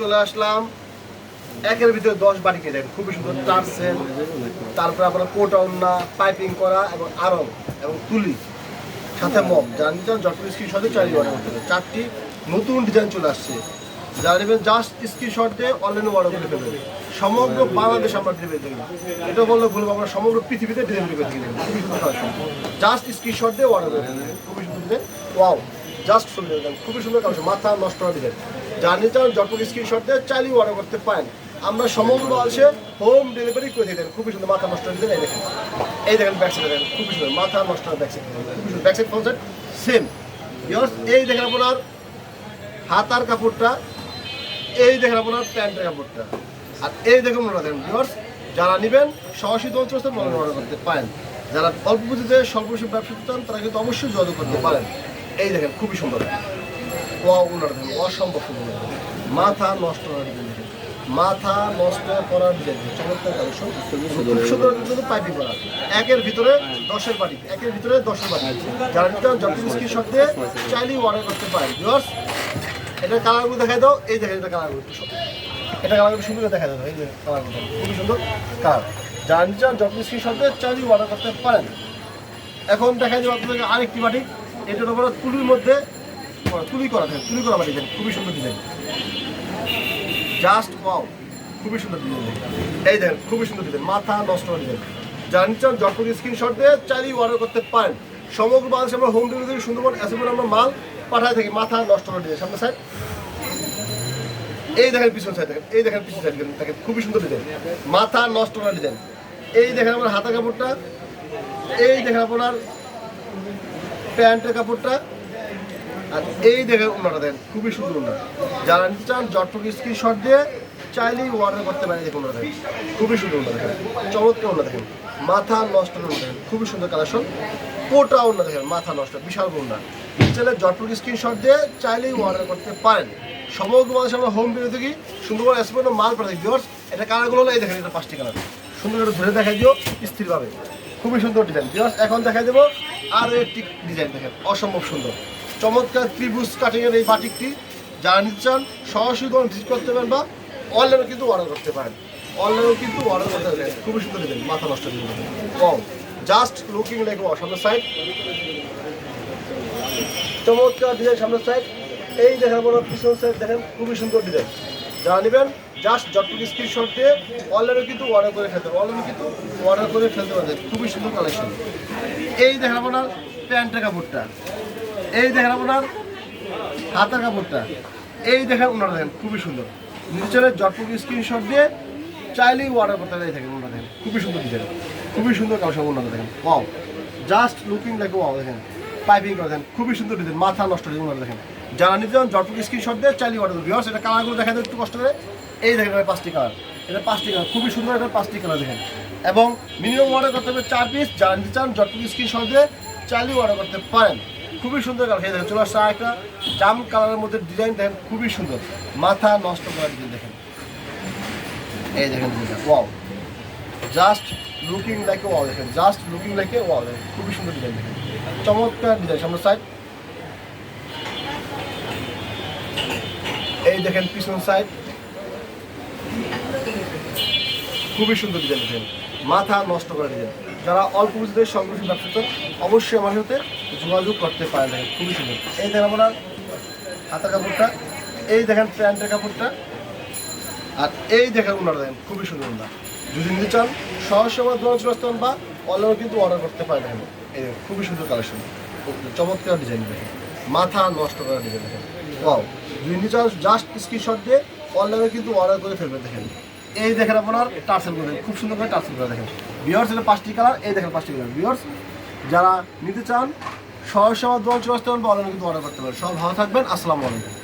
চলে আসলাম। একের ভিতরে দশ বাটি দেখেন, খুবই সুন্দর টার্সেল তারপরে আপনার কোট অন্না পাইপিং করা এবং আরং এবং তুলি, সাথে মগ। যারা চান জটপট স্ক্রিনশটে চালিয়ে অর্ডার করতে চারটি নতুন ডিজাইন চলে আসছে। যারা নেবেন জাস্ট স্ক্রিনশট দিয়ে অনলাইনে অর্ডার করে ফেলবেন সমগ্র বাংলাদেশ আমরা ডেলিভারি দিই এটা বললে ভুলবো আমরা সমগ্র পৃথিবীতে ডেলিভারি করে দিই জাস্ট স্ক্রিনশট দিয়ে অর্ডার করে ফেলবেন খুবই সুন্দর ওয়াও জাস্ট সুন্দর খুবই সুন্দর মাথা নষ্ট হওয়া ডিজাইন নিতে চান জটপট স্ক্রিনশট দিয়ে চালিয়ে অর্ডার করতে পারেন। আমরা সমগ্র বাংলাদেশে হোম ডেলিভারি করে দিয়ে দেন খুবই সুন্দর মাথা নষ্ট হয়ে এই দেখেন এই দেখেন ব্যাক সাইড দেখেন, খুবই সুন্দর মাথা নষ্ট ব্যাক সাইড খুবই সুন্দর ব্যাক সাইড সেম ইয়ার্স এই দেখেন আপনার হাতার কাপড়টা, এই দেখেন আপনার প্যান্টের কাপড়টা। আর এই দেখুন মনে দেখেন ভিউয়ার্স যারা নেবেন, সরাসরি অঞ্চল মনে অর্ডার করতে পারেন। যারা অল্প পুঁজিতে, স্বল্প ব্যবসা চান, তারা কিন্তু অবশ্যই যোগাযোগ করতে পারেন। এই দেখেন, খুবই সুন্দর। ওয়া অসম্ভব মাথা নষ্ট ডিজাইন দেখেন মাথা নষ্ট করার ডিজাইন চমৎকার কালেকশন সুন্দর কিন্তু পাইপিং করা। একের ভিতরে দশের বাড়ি একের ভিতরে দশের বাড়ি যারা নিতে যত স্ক্রিনশট চাইলেই অর্ডার করতে পারেন ভিউয়ার্স এটা কালারগুলো দেখাই দাও। এই দেখেন, এটা কালারগুলো এটা কালারগুলো সুন্দর দেখা যাবে এই যে কালারগুলো খুবই সুন্দর। কালার যারা নিতে চান যত স্ক্রিনশট দিয়ে চাইলেই অর্ডার করতে পারেন। এখন দেখা যাবে আপনাদের আরেকটি বাটি এটার উপর তুলির মধ্যে তুলি করা থাকে তুলি করা বাটি দেন খুবই সুন্দর ডিজাইন জাস্ট ওয়াও খুবই সুন্দর ডিজাইন এই দেখেন খুবই সুন্দর ডিজাইন মাথা নষ্ট ডিজাইন নিতে চান জটপটি স্ক্রিনশট দিয়ে চাইলেই অর্ডার করতে পারেন। সমগ্র বাংলাদেশে আমরা হোম ডেলিভারি সুন্দরবন অ্যাসেম্বল আমরা মাল পাঠায় থাকি, মাথা নষ্ট করা ডিজাইন সামনে সাইড এই দেখেন পিছন সাইড দেখেন, এই দেখেন পিছন সাইড দেখেন খুবই সুন্দর ডিজাইন মাথা নষ্ট করা ডিজাইন এই দেখেন আমার হাতা কাপড়টা, এই দেখেন আপনার প্যান্টের কাপড়টা। আর এই দেখে ওনারা দেখেন খুবই সুন্দর ওনার যারা নিতে চান, জটপট স্ক্রিনশট দিয়ে চাইলেই অর্ডার করতে পারেন দেখুন ওনারা খুবই সুন্দর ওনারা দেখেন চমৎকার ওনারা দেখেন মাথা নষ্ট ওনারা দেখেন খুবই সুন্দর কালেকশন কোটা ওনারা দেখেন মাথা নষ্ট, বিশাল ওনার চাইলে জটপট স্ক্রিনশট দিয়ে চাইলেই অর্ডার করতে পারেন। সমগ্র বাংলাদেশে আমরা হোম ডেলিভারি থেকে সুন্দরবন এসপেন্ড মাল পাঠাই ভিওর্স এটা কালারগুলো এই দেখেন, এটা পাঁচটি কালার সুন্দর করে ধরে দেখাই দিও স্থিরভাবে। খুবই সুন্দর ডিজাইন ভিওর্স এখন দেখাই দেবো আরও একটি ডিজাইন দেখেন, অসম্ভব সুন্দর। চমৎকার ত্রিভুজ কাটিংয়ের এই বাটিকটি যারা নিতে চান সরাসরি দোকান ভিজিট করতে পারেন বা অনলাইনে কিন্তু অর্ডার করতে পারেন। অনলাইনেও কিন্তু অর্ডার করতে পারেন। খুবই সুন্দর ডিজাইন মাথা নষ্ট ডিজাইন কম জাস্ট লুকিং লাইক ওয়াও সামনের সাইড চমৎকার ডিজাইন সামনের সাইড এই দেখেন বড় পিছন সাইড দেখেন, খুবই সুন্দর ডিজাইন যারা নেবেন জাস্ট যতটুকু স্ক্রিনশট দিয়ে অনলাইনে কিন্তু অর্ডার করে ফেলতে পারেন অনলাইনে কিন্তু অর্ডার করে ফেলতে পারেন খুবই সুন্দর কালেকশন এই দেখেন আপনার প্যান্টের কাপড়টা। এই দেখেন আপনার হাতের কাপড়টা। এই দেখেন ওনারা দেখেন, খুবই সুন্দর। নিচের জটপুক স্ক্রিনশট দিয়ে চাইলেই অর্ডার করতে পারে দেখেন ওনারা দেখেন, খুবই সুন্দর ডিজাইন খুবই সুন্দর কালেকশন ওনারা দেখেন wow just looking like wow দেখেন পাইপিং করে দেখেন, খুবই সুন্দর ডিজাইন মাথা নষ্ট ডিজাইন ওনারা দেখেন। যারা নিতে চান জটপুক স্ক্রিনশট দিয়ে চাইলেই অর্ডার করবে এটা কালারগুলো দেখা একটু কষ্ট করে। এই দেখেন পাঁচটি কালার এটা পাঁচটি কালার খুবই সুন্দর এটা পাঁচটি কালার দেখেন। এবং মিনিমাম অর্ডার করতে হবে চার পিস যারা নিতে চান জটপুক স্ক্রিনশট দিয়ে চাইলেই অর্ডার করতে পারেন। খুবই সুন্দর কালার। দেখেন, চলে আসছে একটা জাম কালারের মধ্যে ডিজাইন দেখেন, খুবই সুন্দর। মাথা নষ্ট করার ডিজাইন দেখেন। এই দেখেন wow just looking like wow দেখেন জাস্ট লুকিং লাইক ওয়াও দেখেন, খুবই সুন্দর ডিজাইন দেখেন। চমৎকার ডিজাইন সামনে সাইড এই দেখেন পিছন সাইড খুবই সুন্দর ডিজাইন দেখেন। মাথা নষ্ট করা ডিজাইন যারা অল্প পুঁজিতে সংগ্রহ ব্যবসা অবশ্যই আমার সাথে যোগাযোগ করতে পারে দেখেন খুবই সুন্দর। এই দেখেন আপনার হাতা কাপড়টা, এই দেখেন প্যান্টের কাপড়টা, আর এই দেখেন ওনারা দেখেন, খুবই সুন্দর ওনার। যদি নিতে চান, সহজ আমার দোকান বা অনলাইনে কিন্তু অর্ডার করতে পারে দেখেন এই দেখেন, খুবই সুন্দর কালেকশন চমৎকার ডিজাইন দেখেন। মাথা নষ্ট করা ডিজাইন দেখেন। ওয়াও যদি নিতে চান জাস্ট স্ক্রিনশট দিয়ে অনলাইনে কিন্তু অর্ডার করে ফেলবেন দেখেন। এই দেখেন আপনার টার্সেল করে খুব সুন্দর করে টার্সেল করে দেখেন। বিয়ার্স এটা পাঁচটি কালার এই দেখেন পাঁচটি কালার বিয়ার্স যারা নিতে চান সহজ আমার দোয়া চলে আসতে পারেন বা অনলাইনে কিন্তু অর্ডার করতে পারেন। সব ভালো থাকবেন। আসসালামু আলাইকুম।